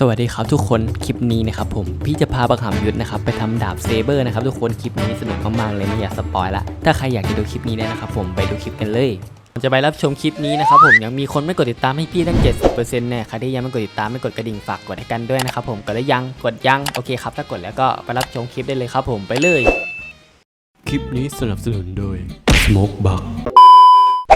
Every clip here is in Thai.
สวัสดีครับทุกคนคลิปนี้นะครับผมพี่จะพาบังหำยุทธนะครับไปทำดาบเซเบอร์นะครับทุกคนคลิปนี้สนุกมากๆเลยไม่อยากสปอยละถ้าใครอยากจะดูคลิปนี้เนี่ยนะครับผมไปดูคลิปกันเลยก่อนจะไปรับชมคลิปนี้นะครับผมยังมีคนไม่กดติดตามให้พี่ตั้ง 70%แน่ใครที่ยังไม่กดติดตามไม่กดกระดิ่งฝากกดให้กันด้วยนะครับผมกดแล้วยังกดยังโอเคครับถ้ากดแล้วก็ไปรับชมคลิปได้เลยครับผมไปเลย คลิปนี้สนับสนุนโดย Smoke Bug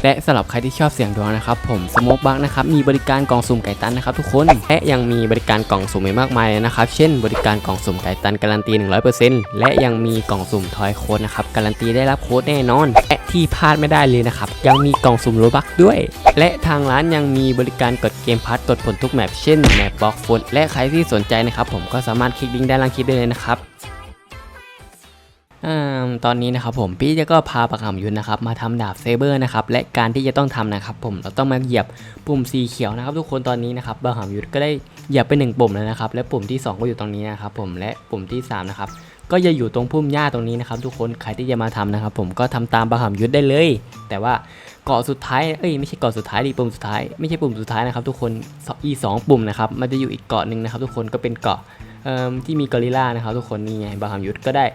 และสำหรับใครที่ชอบเสียงดวงนะครับผมสโมกบักนะครับมีบริการกล่องสุ่มไก่ตันนะครับทุกคนและยังมีบริการกล่องสุ่มอีกมากมายนะครับเช่น บริการกล่องสุ่มไก่ตันการันตี 100%และยังมีกล่องสุ่มทอยโค้ดนะครับการันตีได้รับโค้ดแน่นอนและที่พลาดไม่ได้เลยนะครับยังมีกล่องสุ่มโลบักด้วย และทางร้านยังมีบริการกดเกมพัทกดผลทุกแมปเช่นแมปบล็อกฟุตและใครที่สนใจนะครับผมก็สามารถคลิกลิงก์ด้านล่างคลิปได้เลยนะครับ ตอนนี้นะครับผมพี่จะก็พาปากหำยุนนะครับมาทำดาบเซเบอร์นะครับและการที่จะต้องทำนะครับผมเราต้องมาเหยียบปุ่มสีเขียวนะครับ ทุกคนตอนนี้นะครับปากหำยุนก็ได้เหยียบไปหนึ่งปุ่มแล้วนะครับ และปุ่มที่สองก็อยู่ตรงนี้นะครับผมและปุ่มที่สามนะครับก็จะอยู่ตรงพุ่มหญ้าตรงนี้นะครับ ทุกคนใครที่จะมาทำนะครับ ผมก็ทำตามปากหำยุนได้เลย แต่ว่าเกาะสุดท้ายเอ้ยไม่ใช่เกาะสุดท้ายดิปุ่มสุดท้ายไม่ใช่ปุ่มสุดท้ายนะครับ ทุกคนอีสองปุ่มนะครับมันจะอยู่อีกเกาะหนึ่งนะครับ ทุกคนก็เป็นเกาะที่มีกอริลลานะครับ ทุกคนนี่ไงบาหามยุทธก็ได้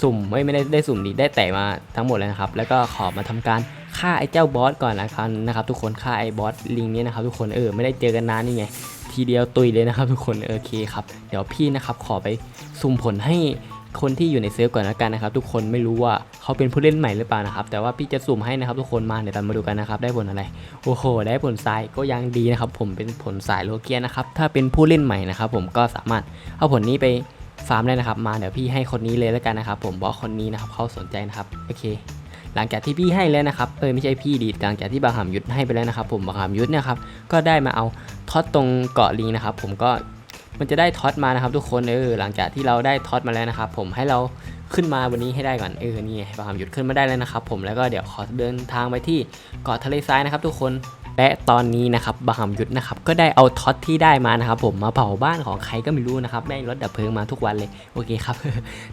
สุ่มไม่ไม่ได้ได้สุ่มดีได้แต่มาทั้งหมดเลยนะครับ แล้วก็ขอมาทำการฆ่าไอ้เจ้าบอสก่อนนะครับนะครับ ทุกคนฆ่าไอ้บอสลิงนี้นะครับ ทุกคนเออไม่ได้เจอกันนานนี่ไงทีเดียวตุยเลยนะครับทุกคนโอเคครับเดี๋ยวพี่นะครับขอไปสุ่มผลให้คนที่อยู่ในเซิร์ฟก่อนละกันนะครับ ทุกคนไม่รู้ว่าเขาเป็นผู้เล่นใหม่หรือเปล่านะครับ แต่ว่าพี่จะสุ่มให้นะครับทุกคนมาเดี๋ยวตามมาดูกันนะครับ ได้ผลอะไรโอ้โห ได้ผลทรายก็ยังดีนะครับ ผมเป็นผลสายโลเกียนะครับถ้าเป็นผู้เล่นใหม่นะครับ ผมก็สามารถเอาผลนี้ไป ฟาร์มได้นะครับ มาเดี๋ยวพี่ให้คนนี้เลยแล้วกันนะครับ ผมบอกคนนี้นะครับเขาสนใจนะครับโอเค หลังจากที่พี่ให้แล้วนะครับเออไม่ใช่พี่ดีหลังจากที่บางหามยุทธให้ไปแล้วนะครับ ผมบางหามยุทธเนี่ยครับก็ได้มาเอาท็อตตรงเกาะลิงนะครับ ผมก็มันจะได้ท็อตมานะครับ ทุกคนเออหลังจากที่เราได้ท็อตมาแล้วนะครับ ผมให้เราขึ้นมาวันนี้ให้ได้ก่อนเออนี่บางหามยุทธขึ้นมาได้แล้วนะครับ ผมแล้วก็เดี๋ยวขอเดินทางไปที่เกาะทะเลทรายนะครับ ทุกคน และตอนนี้นะครับบาหามยุทธนะครับก็ได้เอาท็อตที่ได้มานะครับผมมาเผาบ้านของใครก็ไม่รู้นะครับแม่งรถดับเพลิงมาทุกวันเลยโอเคครับ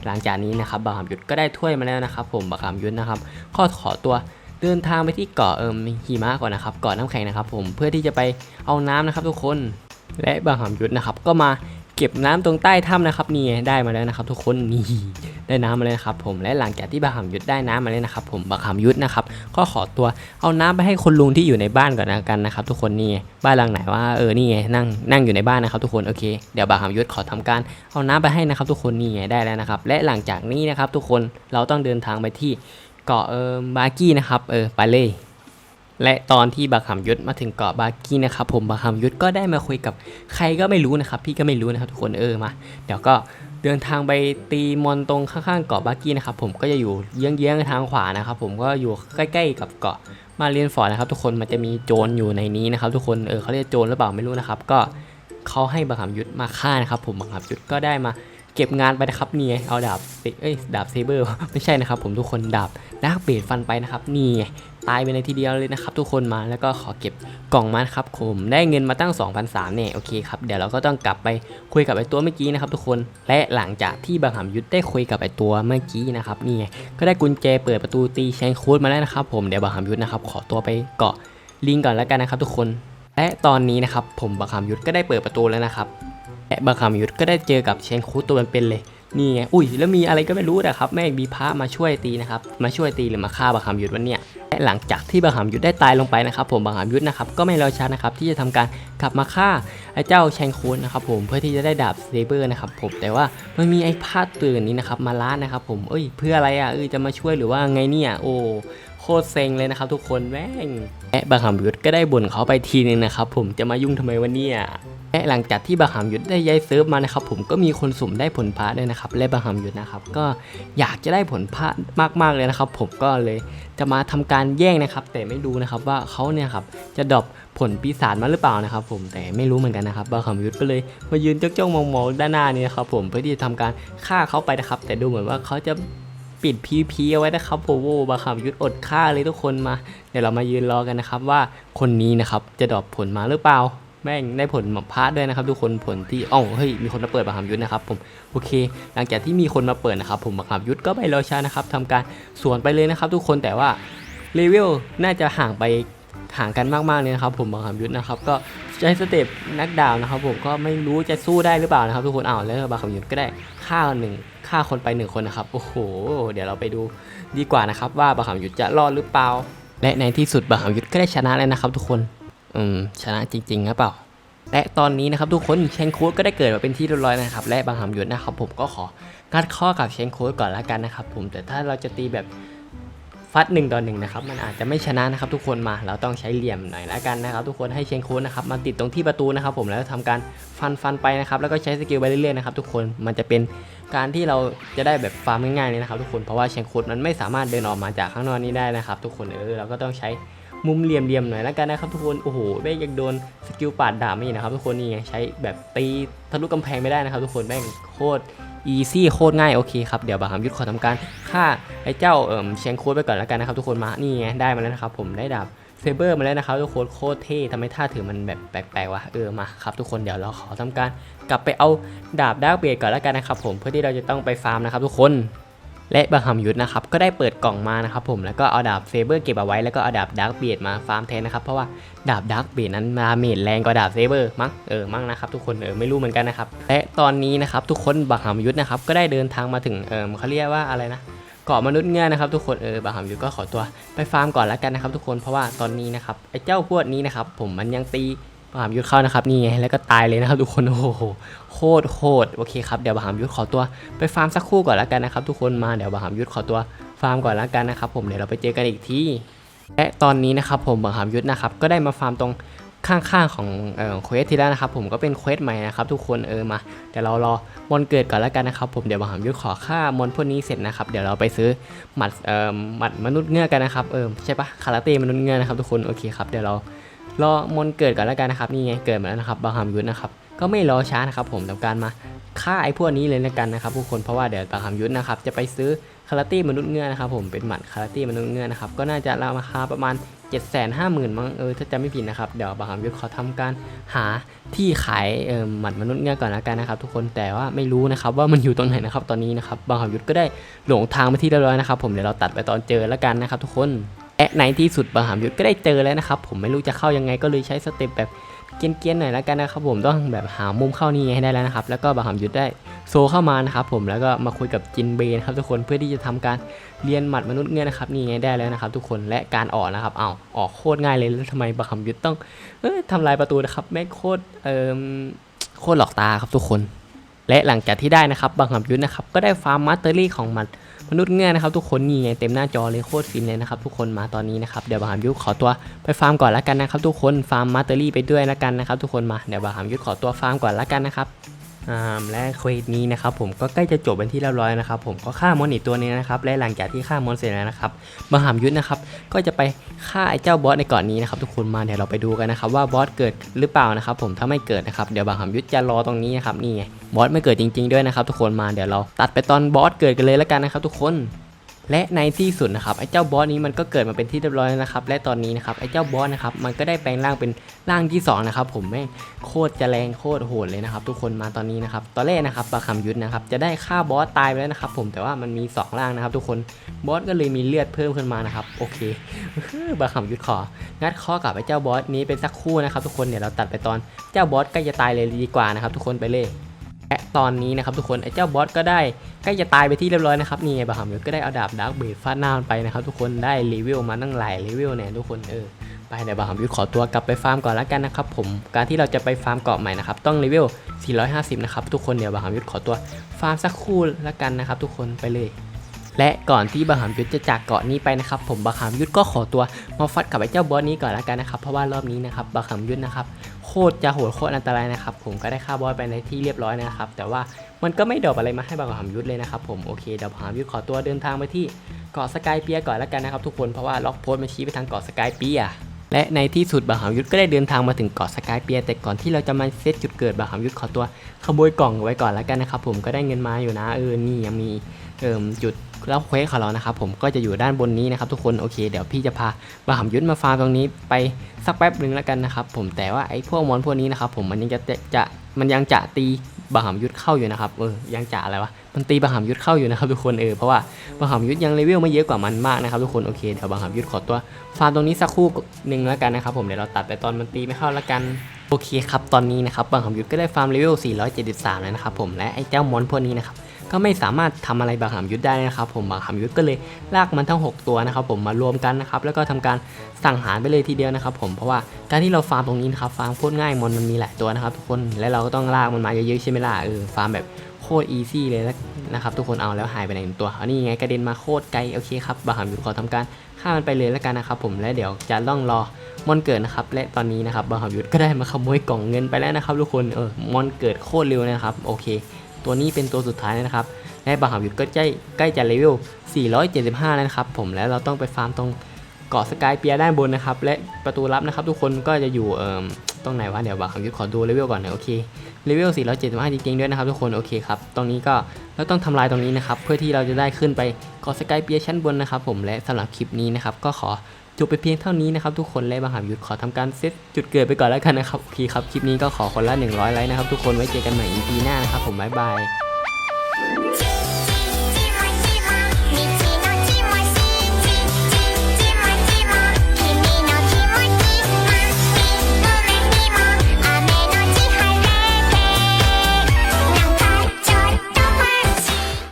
หลังจากนี้นะครับบาหามยุทธก็ได้ถ้วยมาแล้วนะครับผมบาหามยุทธนะครับก็ขอตัวเดินทางไปที่เกาะเอิมหิมะก่อนนะครับเกาะน้ำแข็งนะครับผมเพื่อที่จะไปเอาน้ำนะครับทุกคนและบาหามยุทธนะครับก็มา ก็บน้ำตรงใต้ถ้ำนะครับนี่ได้มาแล้วนะครับ ทุกคนนี่ได้น้ำมาแล้วนะครับผมและหลังจากที่บาหามยุทธได้น้ำมาแล้วนะครับผมบาหามยุทธนะครับก็ขอตัวเอาน้ำไปให้คนลุงที่อยู่ในบ้านก่อนนะกันนะครับ ทุกคนนี่บ้านหลังไหนว่าเออนี่นั่งนั่งอยู่ในบ้านนะครับ ทุกคนโอเคเดี๋ยวบาหามยุทธขอทำการเอาน้ำไปให้นะครับ ทุกคนนี่ไงได้แล้วนะครับ และหลังจากนี้นะครับ ทุกคนเราต้องเดินทางไปที่เกาะเออบากี้นะครับเออไปเลย และตอนที่บาคำยุทธมาถึงเกาะบากี้นะครับผมบาคำยุทธก็ได้มาคุยกับใครก็ไม่รู้นะครับ พี่ก็ไม่รู้นะครับทุกคนเออมาเดี๋ยวก็เดินทางไปตีมอนตรงข้างๆเกาะบากี้นะครับผมก็จะอยู่เยื้องๆทางขวานะครับผมก็อยู่ใกล้ๆกับเกาะมาเรียนฟอร์ดนะครับ ทุกคนมันจะมีโจรอยู่ในนี้นะครับ ทุกคนเออเขาเรียกโจรหรือเปล่าไม่รู้นะครับ ก็เขาให้บาคำยุทธมาฆ่านะครับ ผมบาคำยุทธก็ได้มา เก็บงานไปนะครับนี่ไงเอาดาบเอ้ยดาบเซเบอร์ไม่ใช่นะครับ ผมทุกคนดาบดาร์กเบดฟันไปนะครับนี่ไงตายไปในทีเดียวเลยนะครับทุกคนมาแล้วก็ขอเก็บกล่องมาครับผมได้เงินมาตั้ง 2,003เนี่ยโอเคครับเดี๋ยวเราก็ต้องกลับไปคุยกับไอ้ตัวเมื่อกี้นะครับทุกคนและหลังจากที่บางหามยุทธได้คุยกับไอ้ตัวเมื่อกี้นะครับนี่ไงก็ได้กุญแจเปิดประตูตีแชงคูดมาแล้วนะครับผมเดี๋ยวบางหามยุทธนะครับขอตัวไปเกาะลิงก่อนแล้วกันนะครับทุกคน และตอนนี้นะครับผมบางหามยุทธก็ได้เปิดประตูแล้วนะครับ และบางหามยุทธก็ได้เจอกับแชงคูตัวเป็นๆเลยนี่ไงอุ้ยแล้วมีอะไรก็ไม่รู้นะครับแม่งมีพระมาช่วยตีนะครับมาช่วยตีหรือมาฆ่าบาหามยุทธวันเนี่ยและหลังจากที่บาหามยุทธได้ตายลงไปนะครับ ผมบาหามยุทธนะครับก็ไม่รอช้านะครับที่จะทำการกลับมาฆ่าไอ้เจ้าแชงคูนนะครับผมเพื่อที่จะได้ดาบเซเบอร์นะครับผมแต่ว่ามันมีไอ้พาดตื่นนี้นะครับมาล้านนะครับ ผมเอ้ยเพื่ออะไรอะเอ้ยจะมาช่วยหรือว่าไงเนี่ยโอ้ โคตรเซ็งเลยนะครับทุกคนแม่งและบาหามยุทธก็ได้บ่นเขาไปทีนึงนะครับผมจะมายุ่งทำไมวะเนี่ยและหลังจากที่บาหามยุทธได้ย้ายเซิร์ฟมานะครับผมก็มีคนสุ่มได้ผลพระด้วยนะครับและบาหามยุทธนะครับก็อยากจะได้ผลพระมากๆเลยนะครับ ผมก็เลยจะมาทำการแย่งนะครับ แต่ไม่รู้นะครับว่าเขาเนี่ยครับจะดรอปผลปีศาจมาหรือเปล่านะครับผมแต่ไม่รู้เหมือนกันนะครับบาหามยุทธก็เลยมายืนจ้องๆมองๆด้านหน้านี่นะครับผมเพื่อที่จะทำการฆ่าเขาไปนะครับ แต่ดูเหมือนว่าเขาจะ ปิดพีพีเอาไว้นะครับโวโวบาขามยุทธอดฆ่าเลยทุกคนมา เดี๋ยวเรามายืนรอกันนะครับ ว่าคนนี้นะครับจะดรอปผลมาหรือเปล่า แม่งได้ผลมาพาร์ทด้วยนะครับ ทุกคนผลที่อ๋อเฮ้ยมีคนมาเปิดบังคับยุทธนะครับผมโอเค หลังจากที่มีคนมาเปิดนะครับ ผมบังคับยุทธก็ไปรอช้านะครับทำการสวนไปเลยนะครับ ทุกคนแต่ว่าเลเวลน่าจะห่างไป ห่างกันมากๆเลยนะครับผมบางหามยุทธนะครับก็ใช้สเต็ปนักดาวนะครับ ผมก็ไม่รู้จะสู้ได้หรือเปล่านะครับทุกคนอ้าวแล้วบางหามยุทธก็ได้ฆ่าหนึ่งฆ่าคนไปหนึ่งคนนะครับโอ้โห เดี๋ยวเราไปดูดีกว่านะครับ ว่าบางหามยุทธจะรอดหรือเปล่า และในที่สุดบางหามยุทธก็ได้ชนะแล้วนะครับ ทุกคนอืมชนะจริงๆหรือเปล่าและตอนนี้นะครับทุกคนเชนโค้ดก็ได้เกิดมาเป็นที่เรียบร้อยนะครับและบางหามยุทธนะครับผมก็ของัดข้อกับเชนโค้ดก่อนละกันนะครับผมแต่ถ้าเราจะตีแบบ ฟัดหนึ่งต่อหนึ่งนะครับมันอาจจะไม่ชนะนะครับทุกคนมาเราต้องใช้เหลี่ยมหน่อยละกันนะครับ ทุกคนให้เชนโค้ดนะครับมาติดตรงที่ประตูนะครับผมแล้วทำการฟันฟันไปนะครับแล้วก็ใช้สกิลไปเรื่อยๆนะครับทุกคนมันจะเป็นการที่เราจะได้แบบฟาร์มง่ายๆเลยนะครับทุกคนเพราะว่าเชนโค้ดมันไม่สามารถเดินออกมาจากข้างนอกนี้ได้นะครับ ทุกคนเออเราก็ต้องใช้มุมเหลี่ยมๆหน่อยแล้วกันนะครับทุกคนโอ้โหแม่งยังโดนสกิลปาดดาบไม่นะครับทุกคนนี่ไงใช้แบบตีทะลุกำแพงไม่ได้นะครับ ทุกคนแม่งโคตร อีซี่โคตรง่ายโอเคครับ เดี๋ยวบาหามยุทธขอทำการฆ่าไอ้เจ้าเอ่อเชงโค้ดไปก่อนแล้วกันนะครับทุกคนมานี่ไงได้มาแล้วนะครับผมได้ดาบเซเบอร์มาแล้วนะครับทุกคนโคตรเท่ทำไมท่าถือมันแบบแปลกๆวะเออมาครับทุกคนเดี๋ยวเราขอทำการกลับไปเอาดาบดาร์กเบดก่อนแล้วกันนะครับผมเพื่อที่เราจะต้องไปฟาร์มนะครับทุกคน และบาฮัมยุทธนะครับก็ได้เปิดกล่องมานะครับผมแล้วก็เอาดาบเซเบอร์เก็บเอาไว้แล้วก็เอาดาบดาร์กเบียดมาฟาร์มแทนนะครับเพราะว่าดาบดาร์กเบียดนั้นมาเมจแรงกว่าดาบเซเบอร์มั้งเออมั้งนะครับทุกคนเออไม่รู้เหมือนกันนะครับและตอนนี้นะครับทุกคนบาฮัมยุทธนะครับก็ได้เดินทางมาถึงเออเขาเรียกว่าอะไรนะเกาะมนุษย์เงือนะครับทุกคนเออบาฮัมยุทธก็ขอตัวไปฟาร์มก่อนแล้วกันนะครับทุกคนเพราะว่าตอนนี้นะครับไอ้เจ้าพวกนี้นะครับผมมันยังตี บาฮัมยุทธเข้านะครับนี่ไงแล้วก็ตายเลยนะครับทุกคนโอ้โหโคตรโคตรโอเคครับเดี๋ยวบาฮัมยุทธขอตัวไปฟาร์มสักครู่ก่อนแล้วกันนะครับทุกคนมาเดี๋ยวบาหามยุทธขอตัวฟาร์มก่อนแล้วกันนะครับผมเดี๋ยวเราไปเจอกันอีกทีและตอนนี้นะครับผมบาหามยุทธนะครับก็ได้มาฟาร์มตรงข้างๆของเออเควสที่แล้วนะครับผมก็เป็นเควสใหม่นะครับทุกคนเออมาเดี๋ยวเรารอมอนเกิดก่อนแล้วกันนะครับผมเดี๋ยวบาหามยุทธขอฆ่ามอนพวกนี้เสร็จนะครับเดี๋ยวเราไปซื้อหมัดเอ่อหมัดมนุษย์เงือกกันนะครับเออใช่ปะคาราเต้มนุษย์เงือกนะครับทุกคนโอเคครับเดี๋ยวเรา รอมนเกิดก่อนแล้วกันนะครับนี่ไงเกิดมาแล้วนะครับบาหามยุทธนะครับก็ไม่รอช้านะครับผมทำการมาฆ่าไอ้พวกนี้เลยแล้วกันนะครับทุกคนเพราะว่าเดี๋ยวปากคำยุทธนะครับจะไปซื้อคาราตี้มนุษย์เงือนะครับผมเป็นหมัดคาราตี้มนุษย์เงือนะครับก็น่าจะราคาประมาณ 7 5 0 0 0 0มั้งเออถ้าจำไม่ผิดนะครับเดี๋ยวปากคำยุทธเขาทำการหาที่ขายเออหมัดมนุษย์เงือกก่อนแล้วกันนะครับทุกคนแต่ว่าไม่รู้นะครับว่ามันอยู่ตรงไหนนะครับตอนนี้นะครับบางคำยุทธก็ได้หลงทางไปที่เรียบร้อยนะครับผมเดี๋ยวเราตัดไปตอนเจอแล้วกันนะครับทุกคน แอะในที่สุดบางคำยุทธก็ได้เจอแล้วนะครับ ผมไม่รู้จะเข้ายังไงก็เลยใช้สเต็ปแบบเกรียนๆหน่อยแล้วกันนะครับผมต้องแบบหามุมเข้านี่ให้ได้แล้วนะครับ แล้วก็บางคำยุทธได้โซเข้ามานะครับผมแล้วก็มาคุยกับจินเบนครับทุกคนเพื่อที่จะทำการเรียนหมัดมนุษย์เงี้ยนะครับนี่ไงได้แล้วนะครับ ทุกคนและการออกนะครับอ้าออกโคตรง่ายเลยแล้วทำไมบัคคำยุทธต้องเอ้ยทำลายประตูนะครับแม่โคตรเออโคตรหลอกตาครับทุกคน และหลังจากที่ได้นะครับบัคคำยุทธนะครับก็ได้ฟาร์มมาสเตอรี่ของมัด มนุษย์เงี้ยนะครับทุกคนนี่ไงเต็มหน้าจอเลยโคตรฟินเลยนะครับทุกคนมาตอนนี้นะครับเดี๋ยวบาหามยุทธขอตัวไปฟาร์มก่อนละกันนะครับทุกคนฟาร์มมาสเตอรี่ไปด้วยละกันนะครับทุกคนมาเดี๋ยวบาหามยุทธขอตัวฟาร์มก่อนละกันนะครับ และเควสนี้นะครับผมก็ใกล้จะจบเป็นที่เรียบร้อยนะครับผมก็ฆ่ามอนอีกตัวนี้นะครับและหลังจากที่ฆ่ามอนเสร็จแล้วนะครับมหามยุทธนะครับก็จะไปฆ่าไอ้เจ้าบอสในเก่อนนี้นะครับทุกคนมาเดี๋ยวเราไปดูกันนะครับว่าบอสเกิดหรือเปล่านะครับผมถ้าไม่เกิดนะครับเดี๋ยวมหามยุทธจะรอตรงนี้นะครับนี่ไงบอสไม่เกิดจริง ๆด้วยนะครับทุกคนมาเดี๋ยวเราตัดไปตอนบอสเกิดกันเลยแล้วกันนะครับทุกคน และในที่สุดนะครับไอ้เจ้าบอสนี้มันก็เกิดมาเป็นที่เรียบร้อยแล้วนะครับและตอนนี้นะครับไอ้เจ้าบอสนะครับมันก็ได้แปลงร่างเป็นร่างที่สองนะครับผมแม่งโคตรจะแรงโคตรโหดเลยนะครับทุกคนมาตอนนี้นะครับตอนแรกนะครับปลาคำยุทธนะครับจะได้ฆ่าบอสตายไปแล้วนะครับผมแต่ว่ามันมีสองร่างนะครับ ทุกคนบอสก็เลยมีเลือดเพิ่มขึ้นมานะครับโอเคปลาคำยุทธขอ งัดข้อกับไอ้เจ้าบอสนี้เป็นสักคู่นะครับทุกคนเดี๋ยวเราตัดไปตอนเจ้าบอสใกล้จะตายเลยดีกว่านะครับทุกคนไปเลย และตอนนี้นะครับทุกคนไอ้เจ้าบอสก็ได้ใกล้จะตายไปที่เรียบร้อยนะครับนี่ไงบาคำยุทธก็ได้เอาดาบดาร์กเบดฟาดหน้ามันไปนะครับทุกคนได้รีวิวมาตั้งหลายรีวิวเนี่ยทุกคนเออไปเดี๋ยวบาฮามยุทธขอตัวกลับไปฟาร์มก่อนแล้วกันนะครับผมการที่เราจะไปฟาร์มเกาะใหม่นะครับต้องเลเวล450 นะครับทุกคนเดี๋ยวบาฮามยุทธขอตัวฟาร์มสักครู่แล้วกันนะครับทุกคนไปเลย และก่อนที่บาหามยุทธจะจากเกาะนี้ไปนะครับ ผมบาหามยุทธก็ขอตัวมาฟัดกับไอ้เจ้าบอสนี้ก่อนแล้วกันนะครับเพราะว่ารอบนี้นะครับบาหามยุทธนะครับโคตรจะโหดโคตรอันตรายนะครับผมก็ได้ฆ่าบอสไปในที่เรียบร้อยนะครับ แต่ว่ามันก็ไม่ดรอปอะไรมาให้บาหามยุทธเลยนะครับผมโอเคเดี๋ยวบาหามยุทธขอตัวเดินทางไปที่เกาะสกายเปียก่อนแล้วกันนะครับทุกคนเพราะว่าล็อกโพสต์มันชี้ไปทางเกาะสกายเปียและในที่สุดบาหามยุทธก็ได้เดินทางมาถึงเกาะสกายเปีย แต่ก่อนที่เราจะมาเซตจุดเกิดบาหามยุทธขอตัวขโมยกล่องไว้ก่อนแล้วกันนะครับผมก็ได้เงินมาอยู่นะเออนี่ยังมี เอ่มจุดแล้วเควสของเรานะครับผมก็จะอยู่ด้านบนนี้นะครับทุกคนโอเคเดี๋ยวพี่จะพาบาหามยุทธมาฟาร์มตรงนี้ไปสักแป๊บหนึ่งแล้วกันนะครับผมแต่ว่าไอ้พวกมอนพวกนี้นะครับผมมันยังจะจะจะมันยังจะตีบาหามยุทธเข้าอยู่นะครับเออยังจ่าอะไรวะมันตีบาหามยุทธเข้าอยู่นะครับทุกคนเออเพราะว่าบาหามยุทธยังเลเวลไม่เยอะกว่ามันมากนะครับทุกคนโอเคเดี๋ยวบาหามยุทธขอตัวฟาร์มตรงนี้สักครู่หนึ่งแล้วกันนะครับผมเดี๋ยวเราตัดไปตอนมันตีไม่เข้าแล้วกันโอเคครับตอนนี้นะครับบาหามยุทธก็ได้ฟาร์มเลเวล473แล้วนะครับผมและไอ้เจ้ามอนพวกนี้นะครับ ก็ไม่สามารถทำอะไรบาหามยุทธได้นะครับ ผมบาหามยุทธก็เลยลากมันทั้ง 6 ตัวนะครับ ผมมารวมกันนะครับแล้วก็ทำการสั่งหารไปเลยทีเดียวนะครับ ผมเพราะว่าการที่เราฟาร์มตรงนี้นะครับฟาร์มโคตรง่ายมอนมันมีหลายตัวนะครับทุกคนและเราก็ต้องลากมันมาเยอะๆใช่ไหมล่ะเออฟาร์มแบบโคตรอีซี่เลยนะครับทุกคนเอาแล้วหายไปไหนึ่งตัวนนี้ไงกระเด็นมาโคตรไกลโอเคครับบาหามยุทธขอทำการฆ่ามันไปเลยแล้วกันนะครับ ผมและเดี๋ยวจะต้องรอมอนเกิดนะครับและตอนนี้นะครับบาหามยุทธก็ได้มาขโมยกล่องเงินไปแล้วนะครับทุกคนเออมอนเกิดโคตรเร็วนะครับโอเค ตัวนี้เป็นตัวสุดท้ายนะครับและบาหามยุทก็ใกล้ใกล้จะเลเวล 475 แล้วนะครับผมแล้วเราต้องไปฟาร์มตรงเกาะสกายเปียด้านบนนะครับ และประตูลับนะครับทุกคนก็จะอยู่เอ่อตรงไหนวะเดี๋ยวบาหามยุทขอดูเลเวลก่อนนะโอเคเลเวล 475 จริงๆด้วยนะครับทุกคนโอเคครับตรงนี้ก็เราต้องทำลายตรงนี้นะครับเพื่อที่เราจะได้ขึ้นไปเกาะสกายเปียชั้นบนนะครับผมและสำหรับคลิปนี้นะครับก็ขอ จบไปเพียงเท่านี้นะครับทุกคนและบาหามยุทธขอทำการเซตจุดเกิดไปก่อนแล้วกันนะครับโอเคครับคลิปนี้ก็ขอคนละ 100 ไลค์นะครับทุกคนไว้เจอกันใหม่ EP หน้านะครับผมบ๊ายบาย